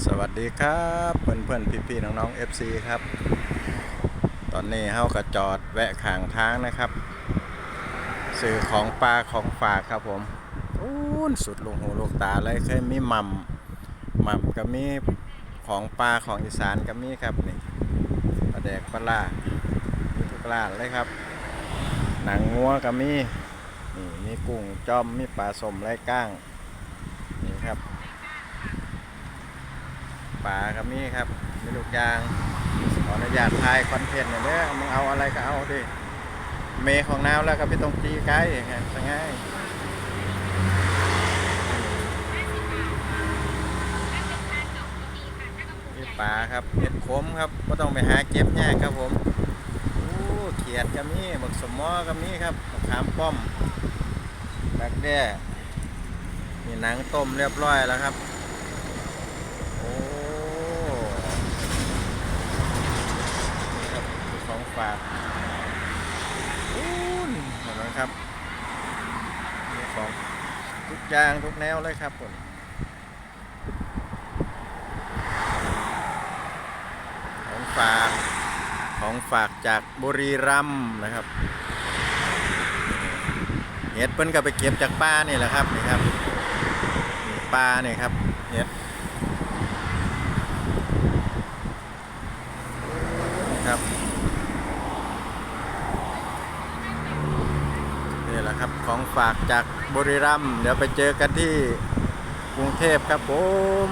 สวัสดีครับเพื่อนเพื่อนพี่พี่ๆน้องๆ FC ครับ ตอนนี้เฮากระจอดแวะข้างทางนะครับสื่อของปลาของฝากครับผมอู้นสุดลูกหูลูกตาเลยเคยมีม่ำหม่ำก็มีของปลาของอีสานก็มีครับนี่ปลาแดกปลาล่ามีทุกร้านเลยครับ หนังงัวก็มีนี่มีกุ้งจอมมีปลาสมไรก้างนี่ครับ ปลาก็มีครับ มีลูกยาง ขออนุญาตถ่ายคอนเทนต์หน่อยเด้อมึงเอาอะไรก็เอาดิ เมของน้ำแล้วก็ไม่ต้องตีไกลไงจะง่ายนี่ปลาครับเห็ดขมครับก็ต้องไปหาเก็บยากครับผมโอ้เขียดก็มีหมึกสมอก็มีครับขามป้อมดักแด้มีหนังต้มเรียบร้อยแล้วครับ โอ้นี่ครับของฝากอู้นเห็นไหมครับมีของทุกอย่างทุกแนวเลยครับผมของฝากของฝากจากบุรีรัมย์นะครับเห็ดเพิ่นก็ไปเก็บจากป่านี่แหละครับนี่ครับป่านี่ครับเห็ด ครับ นะครับ ของฝากจากบุรีรัมย์เดี๋ยวไปเจอกันที่กรุงเทพครับผม